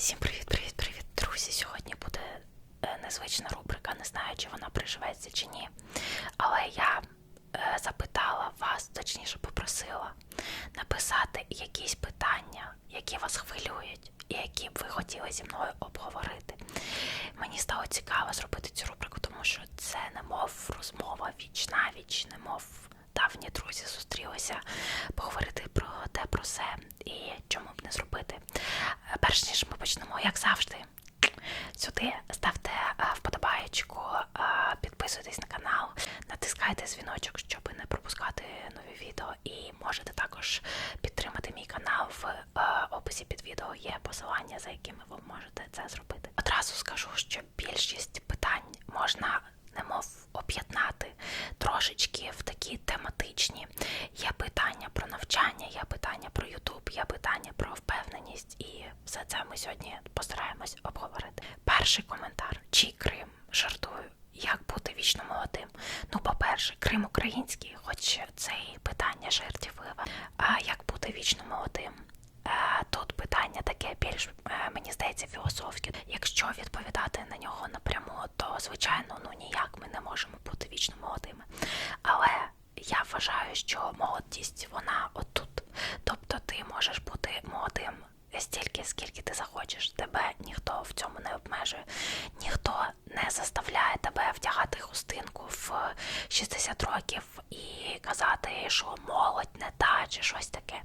Всім привіт-привіт-привіт, друзі! Сьогодні буде е, незвична рубрика, не знаю, чи вона приживеться чи ні. Але я е, запитала вас, точніше попросила, написати якісь питання, які вас хвилюють, і які б ви хотіли зі мною обговорити. Мені стало цікаво зробити цю рубрику, тому що це немов розмова віч на віч, немов давні друзі зустрілися поговорити про те, про все і чому б не зробити. Е, Перш ніж ми почнемо, як завжди, сюди ставте е, вподобаєчку, е, підписуйтесь на канал, натискайте дзвіночок, щоб не пропускати нові відео. І можете також підтримати мій канал в описі під відео. Є посилання, за якими ви можете це зробити. Одразу скажу, що більшість питань можна немов об'єднати трошечки в такі тематичні. Є питання про навчання, є питання про Ютуб, є питання про впевненість, і все це ми сьогодні постараємось обговорити. Перший коментар: чи Крим жартую? Як бути вічно молодим? Ну, по-перше, Крим український, хоч це і питання жартівливе. А як бути вічно молодим? Е, Тут питання таке більш, е, мені здається, філософське. Якщо відповідати на нього напряму, то звичайно ну ніяк ми не можемо бути вічно молодими. Але я вважаю, що молодість вона отут. Тобто ти можеш бути молодим стільки, скільки ти захочеш. Тебе ніхто в цьому не обмежує, ніхто не заставляє тебе вдягати хустинку в 60 років і казати, що молодь не та чи щось таке.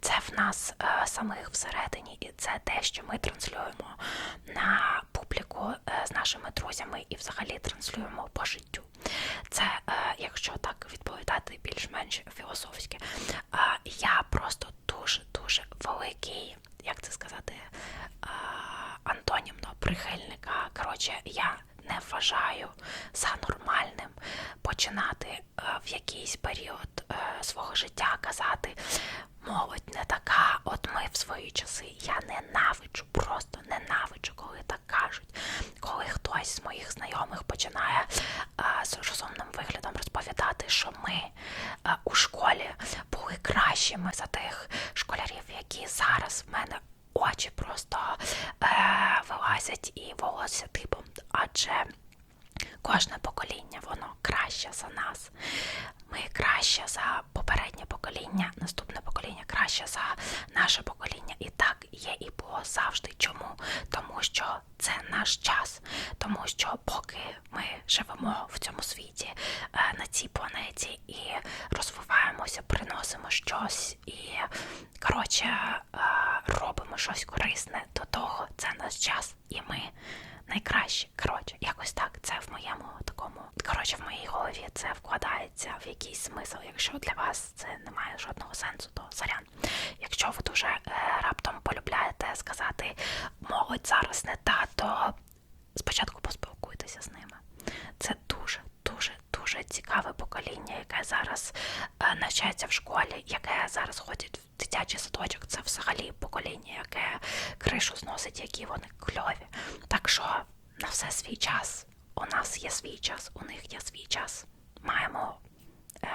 Це в нас е, самих всередині, і це те, що ми транслюємо на публіку е, з нашими друзями і взагалі транслюємо по життю. Це, е, якщо так відповідати більш-менш філософськи, е, я просто дуже дуже великий, як це сказати, е, антонімно прихильника. Коротше, я не вважаю за нормальним починати е, в якийсь період е, свого життя казати молодь не така, от ми в свої часи. Я ненавиджу, просто ненавиджу, коли так кажуть. Коли хтось з моїх знайомих починає е, з розумним виглядом розповідати, що ми у школі були кращими за тих школярів, які зараз в мене очі просто е, вилазять і волосся типом. Адже кожне покоління воно краще за нас. Ми краще за попереднє покоління, наступне покоління краще за наше покоління. І так є і було завжди. Чому? Тому що це наш час, тому що поки ми живемо в цьому світі, е, на цій планеті і розвиваємося, приносимо щось і коротше е, робимо щось корисне, до того це наш час, і ми найкращі. Коротше, якось так. Це в моєму такому. Коротше, в моїй голові це вкладається в якийсь смисл. Якщо для вас це не має жодного сенсу, то сорян. Якщо ви дуже е, раптом полюбляєте сказати молодь зараз не та, то спочатку поспілкуйтеся з ними. Це дуже, дуже, дуже цікаве покоління, яке зараз е, навчається в школі, яке зараз ходить в дитячий садочок. Це взагалі покоління, яке кришу зносить, які вони кльові. Так що на все свій час. У нас є свій час, у них є свій час. Маємо е,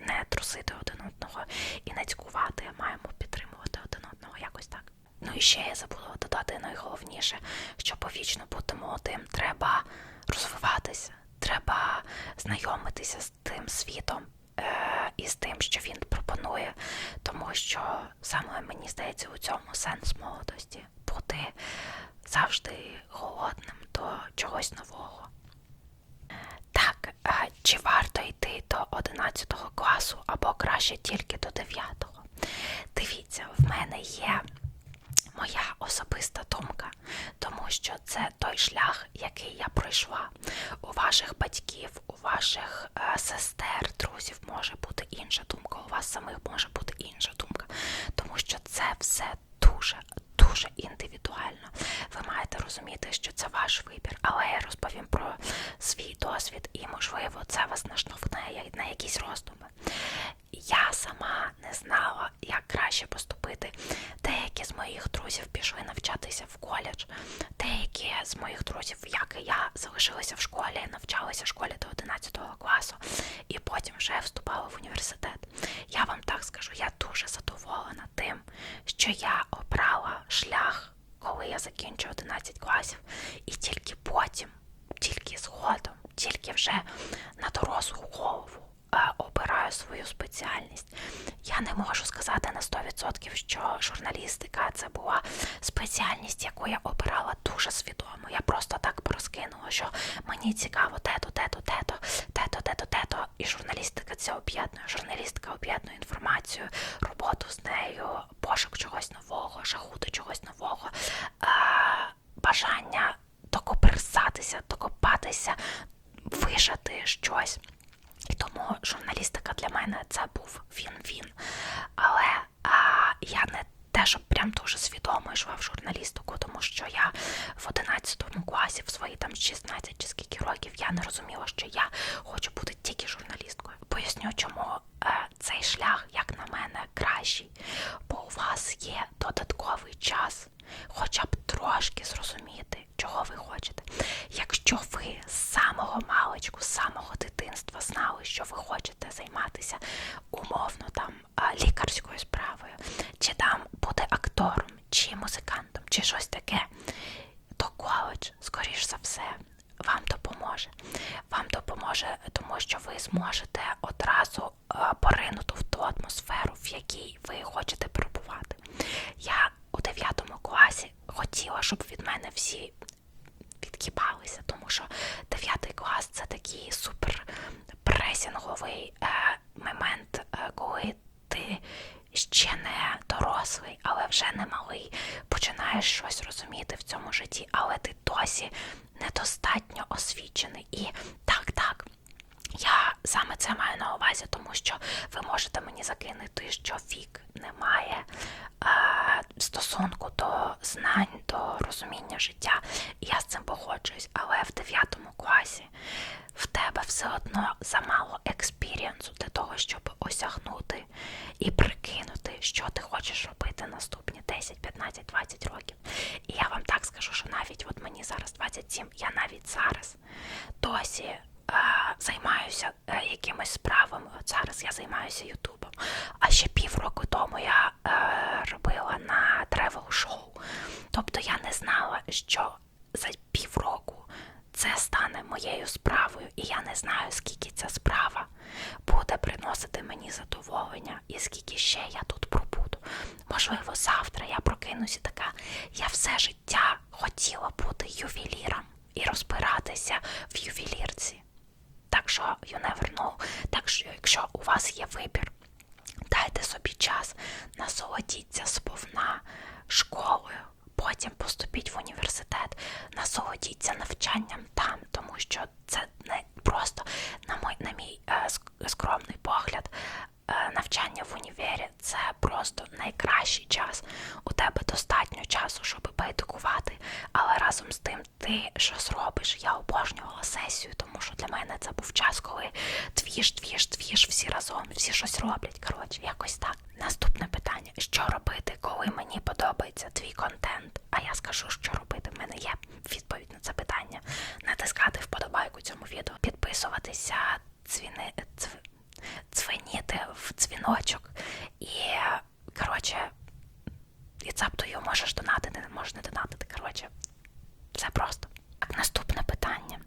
не трусити один одного і не цькувати, маємо підтримувати один одного якось так. Ну і ще я забула додати найголовніше, що повічно бути молодим треба розвиватися, треба знайомитися з тим світом е, і з тим, що він пропонує, тому що саме мені здається у цьому сенс молодості бути завжди голодним до чогось нового. Так, а чи варто йти до 11 класу або краще тільки до 9? Дивіться, в мене є моя особиста думка, тому що це той шлях, який я пройшла. У ваших батьків, у ваших е, сестер, друзів може бути інша думка, у вас самих може бути інша думка, тому що це все дуже, дуже індивідуально. Ви маєте розуміти, що це ваш вибір, але я розповім про свій досвід і, можливо, це вас наштовхне на якісь роздуми. Я сама не знала, як краще поступити. Деякі з моїх друзів пішли навчатися в коледж, деякі з моїх друзів, як і я, залишилися в школі, навчалися в школі до 11 класу і потім вже вступали в університет. Я вам так скажу, я дуже задоволена тим, що я обрала шлях коли я закінчу 11 класів, і тільки потім, тільки згодом, тільки вже на дорослу голову е, обираю свою спеціальність. Я не можу сказати на 100%, що журналістика це була спеціальність, яку я обирала дуже свідомо. Я просто так порозкинула, що мені цікаво те-то, те-то, те-то, те-то, те-то, те-то. І журналістика це об'єднує. Журналістика об'єднує інформацію, роботу з нею, пошук чогось нового, жагу до чогось нового, е, бажання докоперсатися, докопатися, вижати щось. І тому журналістика для мене це був він-він. Але а, я не те, щоб прям дуже свідомо йшла в журналістику, тому що я в 11 класі, в свої там 16 чи скільки років, я не розуміла, що я хочу бути тільки журналісткою. Поясню, чому е, цей шлях, як на мене, кращий. Бо у вас є додатковий час, хоча б трошки зрозуміти, чого ви хочете. Якщо ви з самого маличку, з самого дитинства знали, що ви хочете займатися умовно там а, лікарською справою, чи там бути актором, чи музикантом, чи щось таке, то коледж, скоріш за все, вам допоможе. Вам допоможе, тому що ви зможете одразу е, поринути в ту атмосферу, в якій ви хочете перебувати. Я у 9 класі хотіла, щоб від мене всі відкіпалися, тому що 9 клас це такий супер пресінговий е, момент, е, коли ти ще не дорослий, але вже не малий, починаєш щось розуміти в цьому житті, але ти досі недостатньо освічений. І так, так. Я саме це маю на увазі, тому що ви можете мені закинути, що вік не має е, стосунку до знань, до розуміння життя. І я з цим погоджуюсь, але в 9 класі в тебе все одно замало експірієнсу для того, щоб осягнути і прикинути, що ти хочеш робити наступні 10, 15, 20 років. І я вам так скажу, що навіть от мені зараз 27, я навіть зараз досі е, займаюся е, якимись справами. От зараз я займаюся Ютубом. А ще півроку тому я е, робила на тревел шоу. Тобто я не знала, що за півроку це моєю справою, і я не знаю, скільки ця справа буде приносити мені задоволення, і скільки ще я тут пробуду. Можливо, завтра я прокинуся така. Я все життя хотіла бути ювеліром і розбиратися в ювелірці. Так що you never know. Так що, якщо у вас є вибір, дайте собі час, насолодіться сповна школою, потім поступіть в університет, насолодіться навчанням там, тому що це не просто, на мій, на мій е, скромний погляд, е, навчання в універі це просто найкращий час. У тебе достатньо часу, щоб поедукувати, але разом з тим ти щось робиш. Я обожнювала сесію, тому що для мене це був час, коли двіж, двіж, двіж, всі разом, всі щось роблять. Коротше, якось так. Наступне питання: що робити, коли мені подобається твій контент? А я скажу, що робити. В мене є відповідь на це питання. Натискати вподобайку цьому відео, підписуватися, дзвіни, дзв... дзвеніти в дзвіночок і коротше. І цаптою можеш донатити, не можеш не донатити. Коротше, все просто. Так, наступне питання.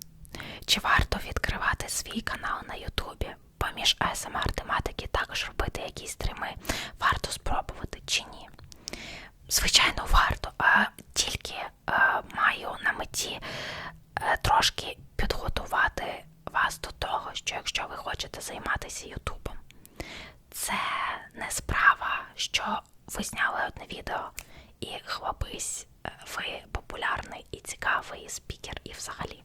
Чи варто відкривати свій канал на Ютубі? Поміж ASMR тематики також робити якісь стріми? Варто спробувати чи ні? Звичайно, варто, а тільки а, маю на меті а, трошки підготувати вас до того, що якщо ви хочете займатися Ютубом, це не справа, що ви зняли одне відео і хлопись, е, ви популярний і цікавий спікер, і взагалі.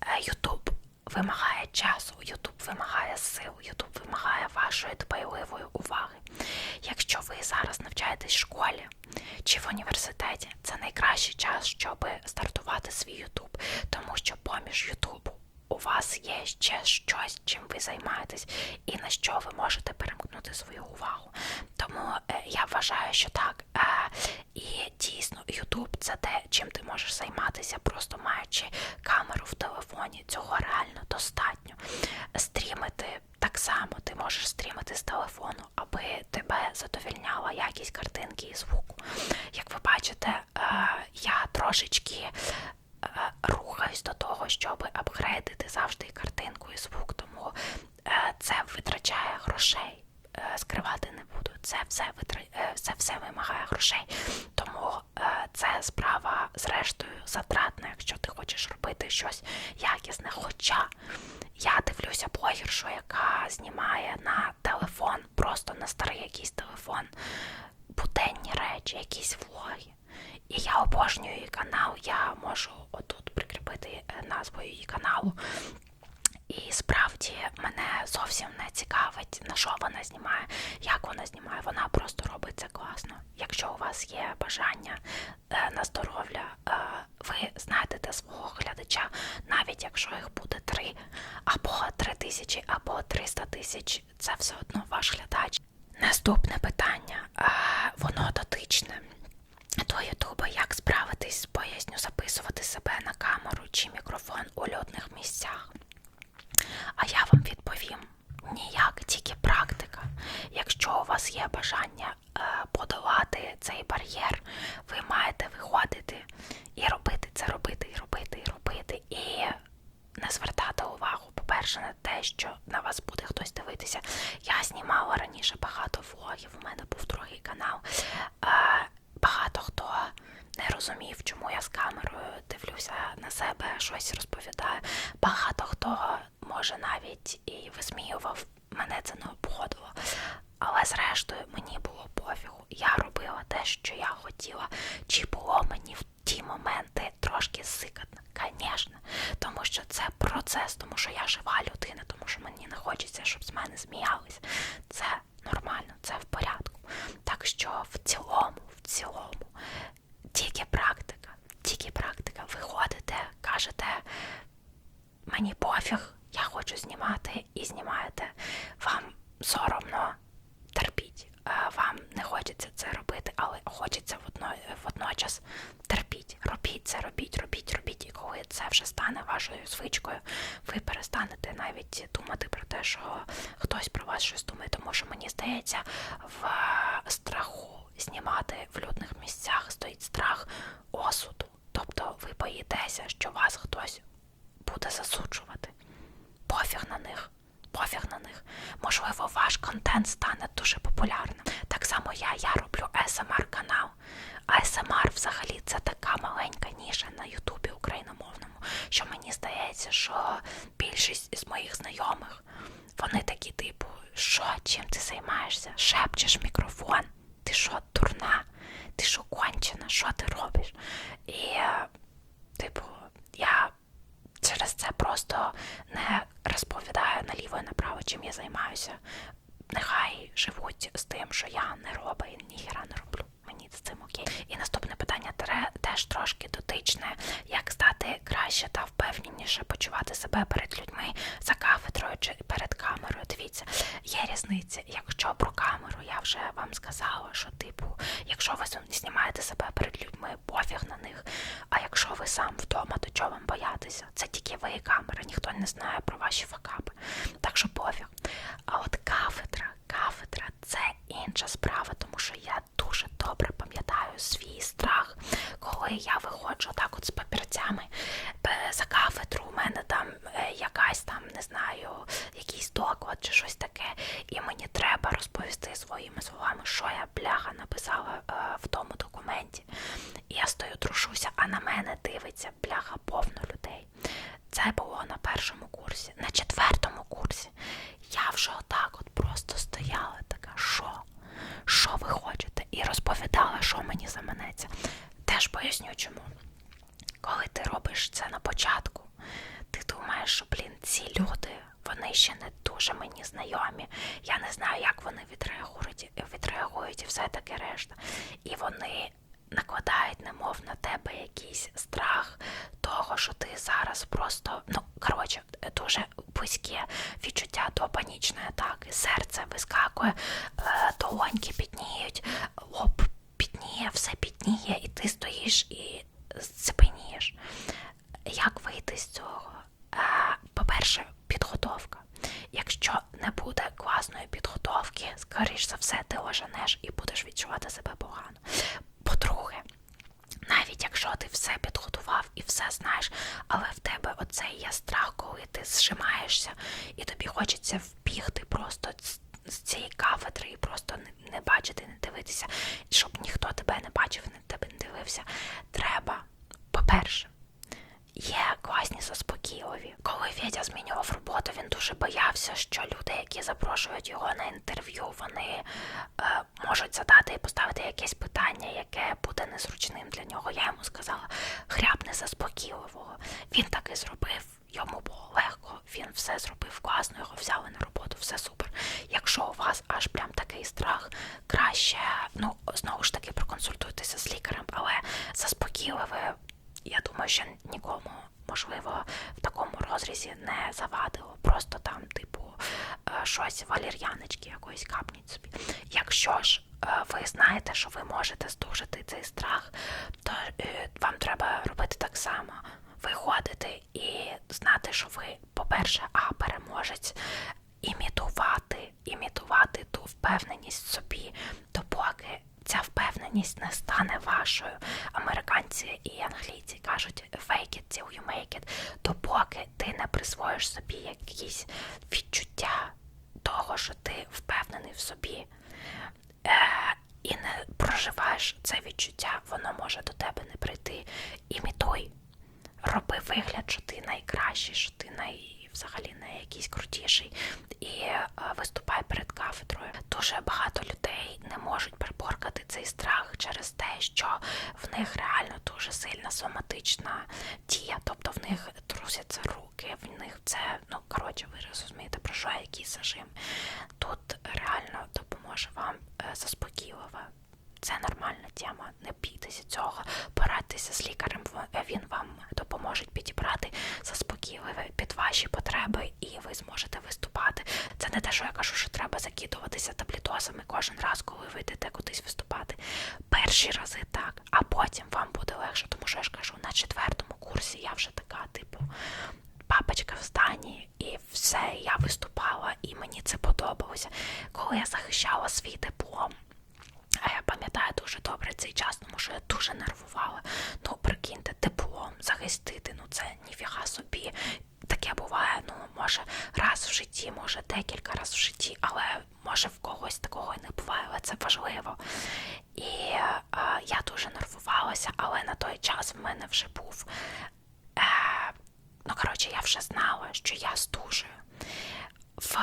Е, Ютуб вимагає часу, Ютуб вимагає сил, Ютуб вимагає вашої дбайливої уваги. Якщо ви зараз навчаєтесь в школі чи в університеті, це найкращий час, щоб стартувати свій Ютуб, тому що поміж Ютубу у вас є ще щось, чим ви займаєтесь, і на що ви можете перемкнути свою увагу. Тому е, я вважаю, що так. Е, і дійсно, Ютуб це те, чим ти можеш займатися, просто маючи камеру в телефоні. Цього реально достатньо. Стрімити так само ти можеш стрімити з телефону, аби тебе задовільняла якість картинки і звуку. Як ви бачите, е, я трошечки рухаюсь до того, щоб апгрейдити завжди картинку і звук, тому е, це витрачає грошей. Е, Скривати не буду. Це все витра... е, це все вимагає грошей. Тому е, це справа, зрештою, затратна, якщо ти хочеш робити щось якісне. Хоча я дивлюся блогершу, яка знімає на телефон, просто на старий якийсь телефон, буденні речі, якісь влоги. І я обожнюю її канал. Я можу прикріпити е, назву її каналу. І справді мене зовсім не цікавить, на що вона знімає, як вона знімає. Вона просто робить це класно. Якщо у вас є бажання е, на здоров'я, е, ви знайдете свого глядача, навіть якщо їх буде три, або три тисячі, або 300 тисяч, це все одно ваш глядач. Наступне питання, воно дотичне до Ютуба, як справитись, поясню, записувати себе на камеру чи мікрофон у людних місцях. А я вам відповім ніяк, тільки практика. Якщо у вас є бажання е, подолати цей бар'єр, ви маєте виходити і робити це, робити, і робити, і робити. І не звертати увагу, по-перше, на те, що на вас буде хтось дивитися. Я знімала раніше багато влогів, у мене був другий канал. Хто не розумів, чому я з камерою дивлюся на себе, щось розповідаю. Багато хто може навіть і висміював, мене це не обходило. Але зрештою мені було пофігу. Я робила те, що я хотіла. Чи було мені в ті моменти трошки сикатно? Звісно. Тому що це процес, тому що я жива людина, тому що мені не хочеться, щоб з мене сміялись. Це нормально, це в порядку. Так що в цілому, в цілому, тільки практика, тільки практика. Виходите, кажете, мені пофіг, я хочу знімати і знімаєте. Вам соромно Вам не хочеться це робити, але хочеться водно, водночас терпіть. Робіть це, робіть, робіть, робіть. І коли це вже стане вашою звичкою, ви перестанете навіть думати про те, що хтось про вас щось думає, тому що мені здається, в страху знімати в людних місцях стоїть страх осуду. Тобто ви боїтеся, що вас хтось буде засуджувати. Пофіг на них. Пофіг на них. Можливо, ваш контент стане дуже популярним. Так само я, я роблю ASMR канал. А ASMR взагалі це така маленька ніша на Ютубі україномовному, що мені здається, що більшість з моїх знайомих вони такі, типу, що, чим ти займаєшся? Шепчеш мікрофон? Ти що, дурна? Ти що кончена? Що ти робиш? І, типу, я через це просто не розповідаю наліво і направо, чим я займаюся. Нехай живуть з тим, що я не роблю і ніхіра не роблю. Мені з цим окей. І наступне питання теж трошки дотичне, як стати краще та впевненіше почувати себе перед людьми за кафедрою чи перед камерою. Дивіться, є різниця. Якщо про камеру я вже вам сказала, що типу, якщо ви знімаєте себе перед людьми, пофіг на них. А якщо ви сам вдома, то чого вам боятися? Це тільки ви і камера, ніхто не знає про ваші факапи. Так що пофіг. А от кафедра, кафедра це інша справа, тому що я дуже добре пам'ятаю свій страх, коли я виходжу так от з папірцями за кафедру, у мене там е, якась там, не знаю, якийсь доклад чи щось таке, і мені треба розповісти своїми словами, що я бляха написала е, в тому документі. І я стою, трушуся, а на мене дивиться бляха повно людей. Це було на першому курсі, на четвертому курсі. Я вже отак от просто стояла, така, що? Що ви хочете? І розповідала, що мені заманеться. Теж поясню чому. Коли ти робиш це на початку, ти думаєш, що, блін, ці люди, вони ще не дуже мені знайомі. Я не знаю, як вони відреагують, відреагують і все таке решта. І вони накладають, немов на тебе якийсь страх того, що ти зараз просто, ну, коротше, дуже близьке відчуття до панічної атаки. Серце вискакує, е, долоньки підніють, лоб підніє, все підніє, і ти стоїш і зцепенієш. Як вийти з цього? Е, По-перше, підготовка. Якщо не буде скоріш за все, ти оженеш і будеш відчувати себе погано. По-друге, навіть якщо ти все підготував і все знаєш, але в тебе оцей є страх, коли ти зжимаєшся, і тобі хочеться вбігти просто з, цієї кафедри і просто не, не бачити, не дивитися, щоб ніхто тебе не бачив, не тебе не дивився. Треба, по-перше, Є класні заспокійливі. Коли Федя змінював роботу, він дуже боявся, що люди, які запрошують його на інтерв'ю, вони е, можуть задати і поставити якесь питання, яке буде незручним для нього. Я йому сказала, хряпне заспокійливого. Він так і зробив. Йому було легко, він все зробив класно, його взяли на роботу, все супер. Якщо у вас аж прям такий страх, краще, ну знову ж таки, проконсультуйтеся з лікарем, але заспокійливе я думаю, що нікому, можливо, в такому розрізі не завадило. Просто там, типу, е, щось валір'яночки якоїсь капніть собі. Якщо ж е, ви знаєте, що ви можете здужити цей страх, то е, вам треба робити так само. Виходити і знати, що ви, по-перше, а переможець, імітувати, імітувати ту впевненість в собі, допоки ця впевненість не стане вашою. Американці і англійці кажуть fake it till you make it, допоки ти не присвоїш собі якісь відчуття того, що ти впевнений в собі. Е, і не проживаєш це відчуття, воно може до тебе не прийти. Імітуй. Роби вигляд, що ти найкращий, що ти най взагалі не якийсь крутіший, і е, виступай перед кафедрою. Дуже багато людей не можуть приборкати цей страх через те, що в них реально дуже сильна соматична дія, тобто в них трусяться руки, в них це, ну коротше, ви розумієте, про що який зажим. Тут реально допоможе вам е, заспокійливе. Це нормальна тема, не бійтеся цього, порадьтеся з лікарем, він вам допоможе підібрати заспокійливе під ваші потреби, і ви зможете виступати. Це не те, що я кажу, що треба закидуватися таблітосами кожен раз, коли ви йдете кудись виступати. Перші рази так, а потім вам буде легше, тому що я ж кажу, на четвертому курсі я вже така, типу, папочка в стані, і все, я виступала, і мені це подобалося. Коли я захищала свій диплом. А я пам'ятаю дуже добре цей час, тому що я дуже нервувала. Ну, прикиньте, диплом захистити, ну це ніфіга собі. Таке буває, ну, може, раз в житті, може декілька разів в житті, але може в когось такого і не буває, але це важливо. І е, я дуже нервувалася, але на той час в мене вже був. Е, ну, коротше, я вже знала, що я здужую. В,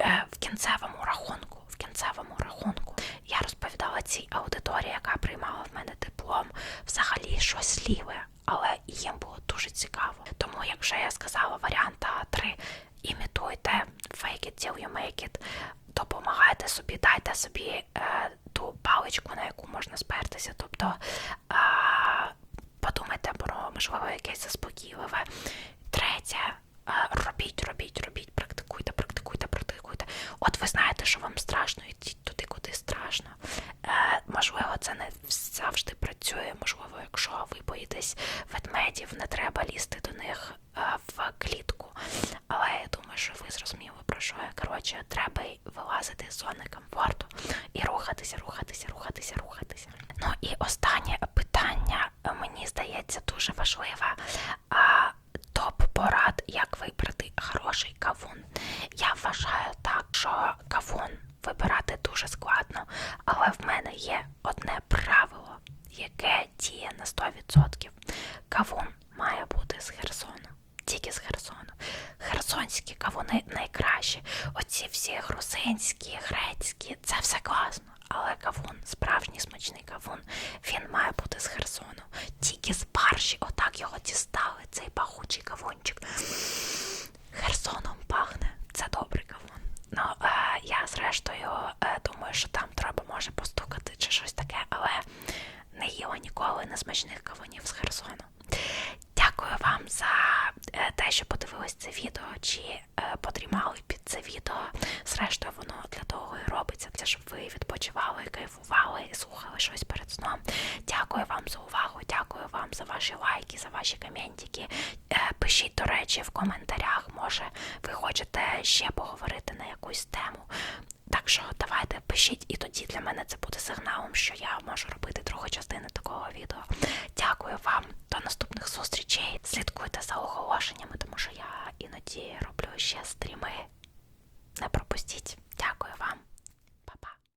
е, в кінцевому рахунку в кінцевому рахунку я розповідала цій аудиторії, яка приймала в мене диплом, взагалі щось ліве, але їм було дуже цікаво. Тому, якщо я сказала варіант А3, імітуйте fake it till you make it, допомагайте собі, дайте собі е, ту паличку, на яку можна спертися. Тобто е, подумайте про можливо якесь заспокійливе. Третє. Е, робіть, робіть, робіть, практикуйте, практикуйте, практикуйте. От ви знаєте, що вам страшно, йдіть туди, страшно. Е, Можливо, це не завжди працює. Можливо, якщо ви боїтесь ведмедів, не треба лізти до них е, в клітку. Але я думаю, що ви зрозуміли, про що я. Коротше, треба вилазити з зони комфорту і рухатися, рухатися, рухатися, рухатися. Ну і останнє питання, мені здається, дуже важливе. Топ порад, як вибрати хороший кавун. Я вважаю так, що кавун вибирати дуже складно,